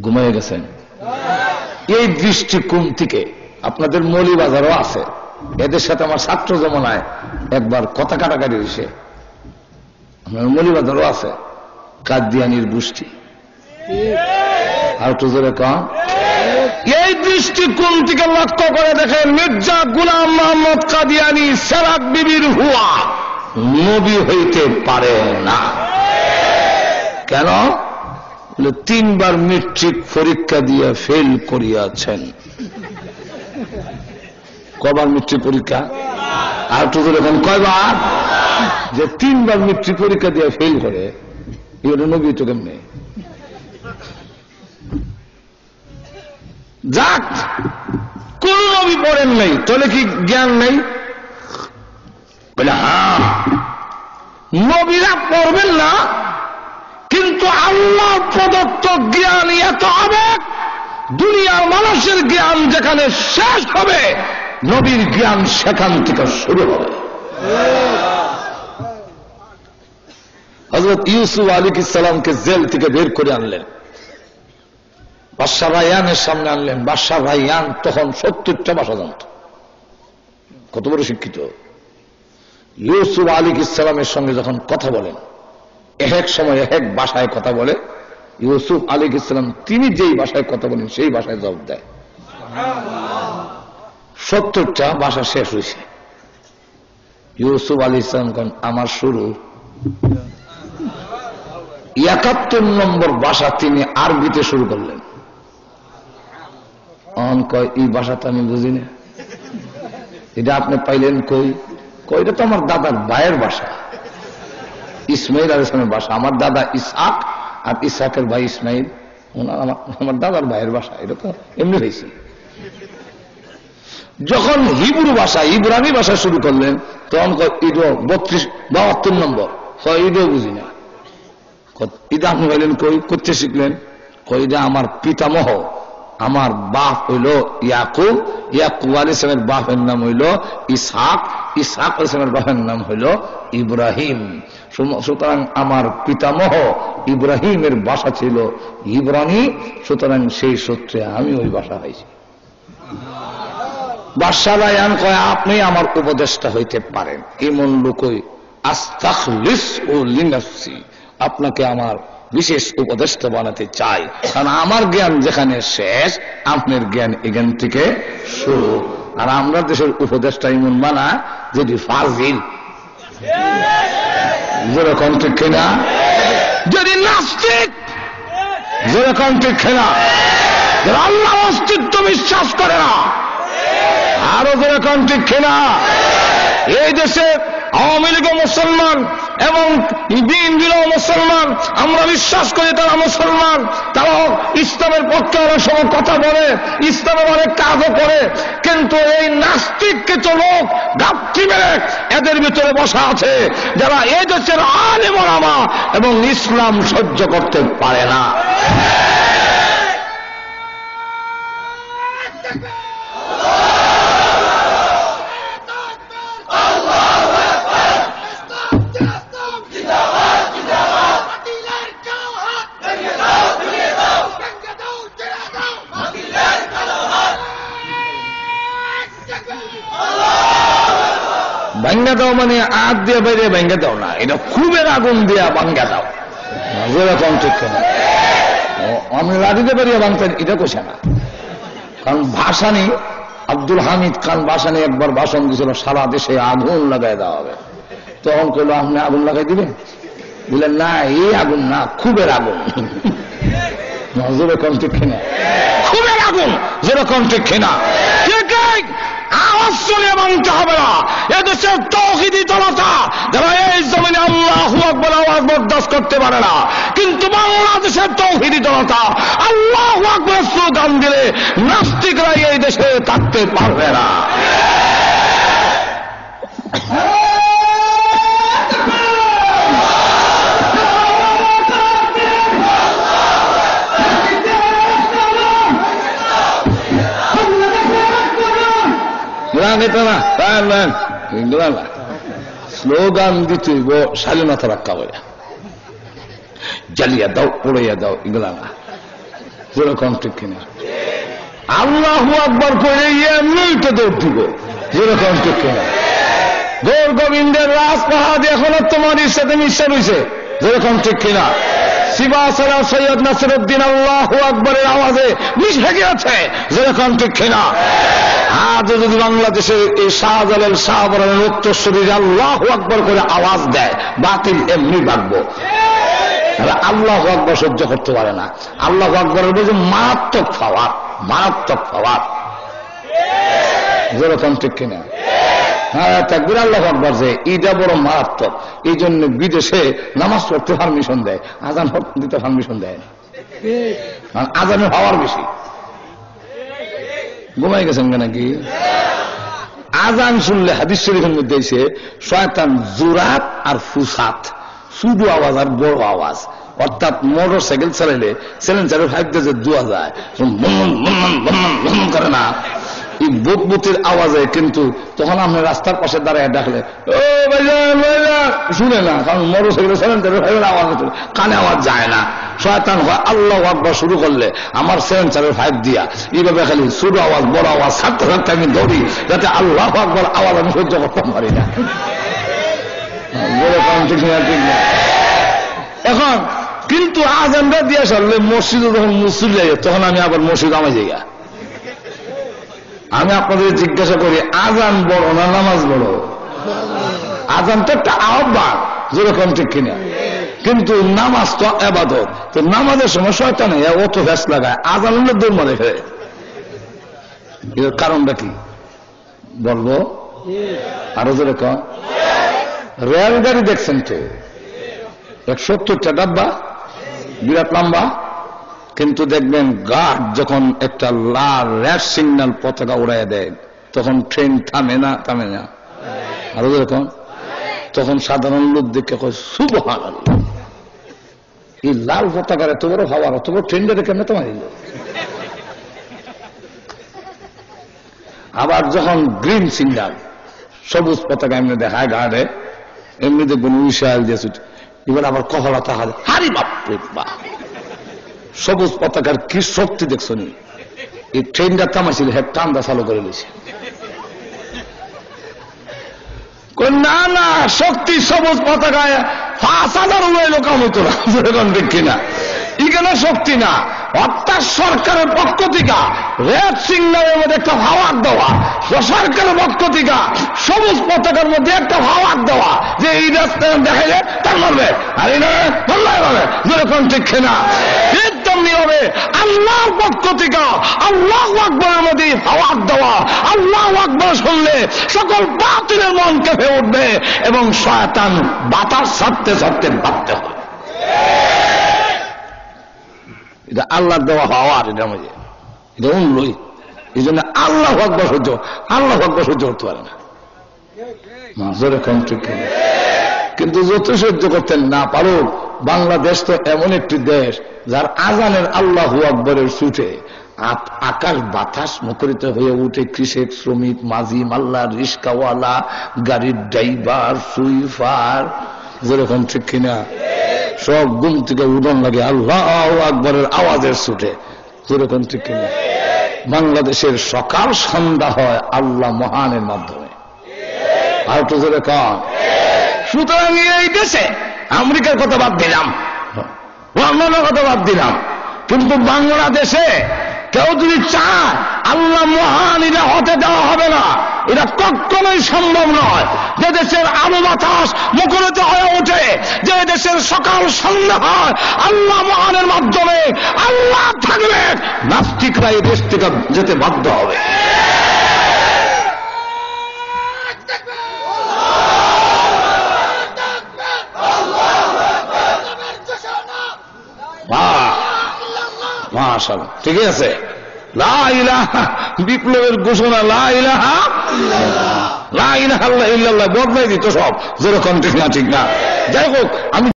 ঘুমাই গেছেন। এই দৃষ্টিকোণ থেকে আপনাদের মৌলিবাজারও আছে। এদের সাথে আমার ছাত্র জমানায় একবার কথা কাটাকাটি হয়েছে। আপনার মৌলিবাজারও আছে। কাদিয়ানির গোষ্ঠী। আর একটু জোরে কম এই থেকে লক্ষ্য করে দেখেন, মির্জা গুলাম মোহাম্মদ কাদিয়ানি সেরাক বিবির হুয়া নবী হইতে পারে না। কেন? তিনবার মেট্রিক পরীক্ষা দিয়ে ফেল করিয়াছেন। কবার মেট্রিক পরীক্ষা? আর জোরে কম কয়বার? যে তিনবার মেট্রিক পরীক্ষা দিয়ে ফেল করে এটা নবী তো কেমনে? যাক, কোন নবী পড়েন নাই, তাহলে কি জ্ঞান নেই? বলে হ্যাঁ। নবীরা পড়বেন না কিন্তু আল্লাহ প্রদত্ত জ্ঞান এত আবেগ দুনিয়ার মানুষের জ্ঞান যেখানে শেষ হবে, নবীর জ্ঞান সেখান থেকে শুরু হবে। হজরত ইউসুফ আলিক ইসলামকে জেল থেকে বের করে আনলেন। বাদশাহ রায়ানের সামনে আনলেন। বাদশাহ রায়ান তখন সত্তরটা ভাষা জানত। কত বড় শিক্ষিত। ইউসুফ আলিক ইসলামের সঙ্গে যখন কথা বলেন এক সময় এক ভাষায় কথা বলে, ইউসুফ আলিক ইসলাম তিনি যেই ভাষায় কথা বলেন, সেই ভাষায় জবাব দেয়। সত্তরটা ভাষা শেষ হয়েছে। ইউসুফ আলী ইসলাম কন, আমার শুরু। একাত্তর নম্বর ভাষা তিনি আরবিতে শুরু করলেন। অন কয়, এই ভাষা তো আমি বুঝি না। এটা আপনি পাইলেন কই? কইটা তো আমার দাদার বায়ের ভাষা। ইসমাইল আল ইসলামের ভাষা আমার দাদা ইসহাক আর ইসহাকের ভাই ইসমাইল। আমার দাদার ভাইয়ের ভাষা এটা তো এমনি হয়েছে। যখন হিব্রু ভাষা ইব্রানি ভাষা শুরু করলেন, তখন ঈদ বত্রিশ বাহাত্তর নম্বর। ঈদও বুঝি না। ঈদ আপনি বললেন কই? করতে শিখলেন? কইটা আমার পিতামহ আমার বাপ হইল ইয়াকুব ইয়াকুব আলী ইসলামের বাপের নাম হইল ইসহাক ইসহাক আলী ইসলামের বাপের নাম হইল ইব্রাহিম। সুতরাং আমার পিতামহ ইব্রাহিমের বাসা ছিল ইব্রানি, সুতরাং সেই সূত্রে আমি ওই বাসা হয়েছি। বাদশাহান কয়, আপনি আমার উপদেষ্টা হইতে পারেন। এমন লোকই আস্তাখলিস ও লিনাফসি। আপনাকে আমার বিশেষ উপদেষ্টা বানাতে চাই। কারণ আমার জ্ঞান যেখানে শেষ, আপনার জ্ঞান এখান থেকে শুরু। আর আমরা দেশের উপদেষ্টা এমন মানা যদি ফাজিল। যেরকম ঠিক কিনা? যদি নাস্তিক, যেরকম ঠিক কিনা? আল্লাহ অস্তিত্ব বিশ্বাস করে না, আরও যেরকম ঠিক কিনা? এই দেশে আওয়ামী লীগ মুসলমান এবং বিএনপিও মুসলমান, আমরা বিশ্বাস করি তারা মুসলমান। তারা ইসলামের পক্ষে অনেক সময় কথা বলে, ইসলামের অনেক কাজও করে, কিন্তু এই নাস্তিক কিছু লোক গাপ্তি মেরে এদের ভিতরে বসা আছে, যারা এই দেশের আলেমা এবং ইসলাম সহ্য করতে পারে না। মানে দিয়ে বাইরে ভেঙ্গে দাও না। এটা খুবের আগুন দিয়া ভাঙ্গা দাও। যেরকম ঠিক না আমি লাঠিতে বেরিয়ে ভাঙতেন এটা কোষে না। কারণ ভাসানি আব্দুল হামিদ খান ভাসানি একবার ভাষণ দিয়েছিল সারা দেশে আগুন লাগাই দেওয়া হবে। তখন কইল আপনি আগুন লাগাই দিবেন? বললেন না এই আগুন না খুবের আগুন। যেরকম ঠিক কিনা? খুবের আগুন যেরকম ঠিক কিনা? শুনে মানতে হবে না এদেশের তৌহিদি এই জমিনে আল্লাহ আকবর আওয়াজ বরদাস্ত করতে পারে না। কিন্তু বাংলাদেশের তৌহিদি জনতা আল্লাহ আকবর স্লোগান দিলে নাস্তিকরা এই দেশে থাকতে পারবে না। স্লোগান দিতে স্বাধীনতা রক্ষা করে জ্বালিয়া দাও পড়াইয়া দাও এগুলা না যেরকম ঠিক কিনা। আল্লাহ আকবর করে এমনি দৌড় দিব। যেরকম ঠিক কিনা। গৌর গোবিন্দের রাজপাহাদ এখনও তোমার সাথে মিশে রয়েছে যেরকম ঠিক কিনা। সৈয়দ নাসিরুদ্দিন আল্লাহ আকবরের আওয়াজে যেরকম ঠিক আজ যদি এই শাহজালাল আল্লাহ আকবর করে আওয়াজ দেয়, বাতিল এমনি বাগবো আল্লাহ আকবর সহ্য করতে পারে না। আল্লাহ আকবরের বলছে, মারাত্মক ফাওয়ার মারাত্মক ফাওয়ার যেরকম ঠিক কিনা? হ্যাঁ তাকবির আল্লাহ আকবর যে বড় মারাত্মক। এই জন্য বিদেশে নামাজ পড়তে পারমিশন দেয়। আজান দিতে পারমিশন দেয় না। হওয়ার বেশি। ঘুমাই গেছেন আজান শুনলে হাদিস শরীফের মধ্যে এসে শয়তান জুরাত আর ফুসাত, শুধু আওয়াজ আর বড় আওয়াজ। অর্থাৎ মোটর সাইকেল চালাইলে সিলেন্সারের ফাইভ দিয়ে যে দুয়া যায় করে না। এই বুক বুতের আওয়াজে কিন্তু তখন আপনি রাস্তার পাশে দাঁড়ায় ডাকলে, ও শুনে না, কারণ মোটর সাইকেল ফাইভের আওয়াজ কানে আওয়াজ যায় না। শয়তান হয় আল্লাহ আকবর শুরু করলে, আমার সেভেন সিলেন্সারের ফাইভ দিয়া। এইভাবে খালি ছোট আওয়াজ, বড় আওয়াজ ছাড়তে ছাড়তে আমি দৌড়ি যাতে আল্লাহ আকবর আওয়াজ আমি সহ্য করতে পারি না। এখন, কিন্তু আজ আজানটা দিয়ে সারলে মসজিদে যখন মুসিদ লাগে তখন আমি আবার মসজিদ আমে যাই আমি আপনাদের জিজ্ঞাসা করি, আজান বড় না নামাজ বড়? আজান তো একটা আহ্বান, যেরকম ঠিক কিনা। কিন্তু নামাজ তো এবাদত তো নামাজের সময় শয়তান অত ভ্যাস লাগায়। আজান হলে দৌড় মারে ফেলে। এর কারণটা কি? বলব? আরও যেরকম? রেলগাড়ি দেখছেন তো এক সত্তরটা ডাব্বা, বিরাট লম্বা। কিন্তু দেখবেন গার্ড যখন একটা লাল রেড সিগন্যাল পতাকা উড়াইয়া দেয়, তখন ট্রেন থামে না থামে না। আরও যেরকম, তখন সাধারণ লোক দেখে কয় সুবহান এই লাল পতাকার এত বড় হওয়ার অত বড় ট্রেনটা কেমন তোমার আবার যখন গ্রিন সিগন্যাল সবুজ পতাকা এমনি দেখায় গার্ডে এমনি দেখবেন উইশাল দিয়ে ছুটে। এবার আবার কহলা তাহলে হারি বাপরে বাপ। সবুজ পতাকার কি শক্তি দেখছ নি? এই ট্রেনটা থামাইছিল হ্যাঁ টান্দা চালু করে নিয়েছে না না, শক্তি সবুজ পতাকায় পাঁচ হাজার উড়াইলো কাম দেখি না? দেখি শক্তি না। অর্থাৎ সরকারের পক্ষ থেকে রেড সিগন্যালের মধ্যে একটা ভাওয়ার দেওয়া সরকারের পক্ষ থেকে সবুজ পতাকার মধ্যে একটা ভাওয়ার দেওয়া, যে এই রাস্তায় দেখাইলে তার মারবে। আর এই নয় হবে যেরকম ঠিক না হবে আল্লাহর পক্ষ থেকে আল্লাহ আকবরের মধ্যে দেওয়া, আল্লাহ আকবর শুনলে সকল বাতিলের মন কেঁপে উঠবে এবং শয়তান বাতাস ছাড়তে ছাড়তে বাঁধতে হবে। এটা আল্লাহ দেওয়া হাওয়ার এটা মধ্যে এটা উনলই এই জন্য আল্লাহ আকবর সহ্য, আল্লাহ আকবর সহ্য করতে পারে না। কিন্তু যত সহ্য করতেন না পারুক, বাংলাদেশ তো এমন একটি দেশ যার আজানের আল্লাহ আকবরের আপ- আকাশ বাতাস মুখরিত হয়ে উঠে কৃষক, শ্রমিক, মাঝি, মাল্লা, রিস্কাওয়ালা, গাড়ির ড্রাইভার, সুইফার। যেরকম ঠিক কিনা? সব ঘুম থেকে উদন লাগে। আল্লাহ আকবরের আওয়াজের ছুটে যেরকম ঠিক কিনা বাংলাদেশের সকাল সন্ধ্যা হয় আল্লাহ মহানের মাধ্যমে। আর তো জোরে কন। সুতরাং এই দেশে আমেরিকার কথা বাদ দিলাম। অন্যান্য কথা বাদ দিলাম। কিন্তু বাংলাদেশে কেউ যদি চায় আল্লাহ মহান এটা হতে দেওয়া হবে না এটা কখনোই সম্ভব নয় যে দেশের আলো বাতাস মুখরিত হয়ে ওঠে যে দেশের সকাল সন্ধ্যা হয় আল্লাহ মহানের মাধ্যমে আল্লাহ থাকবে নাস্তিকরা এই দেশ থেকে যেতে বাধ্য হবে মাশাল ঠিক আছে বিপ্লবের ঘোষণা লাহা লাহ লা ইলাহা ইল্লাল্লাহ, বদলাই দিত সব। যেরকম ঠিক না ঠিক না। যাই হোক, আমি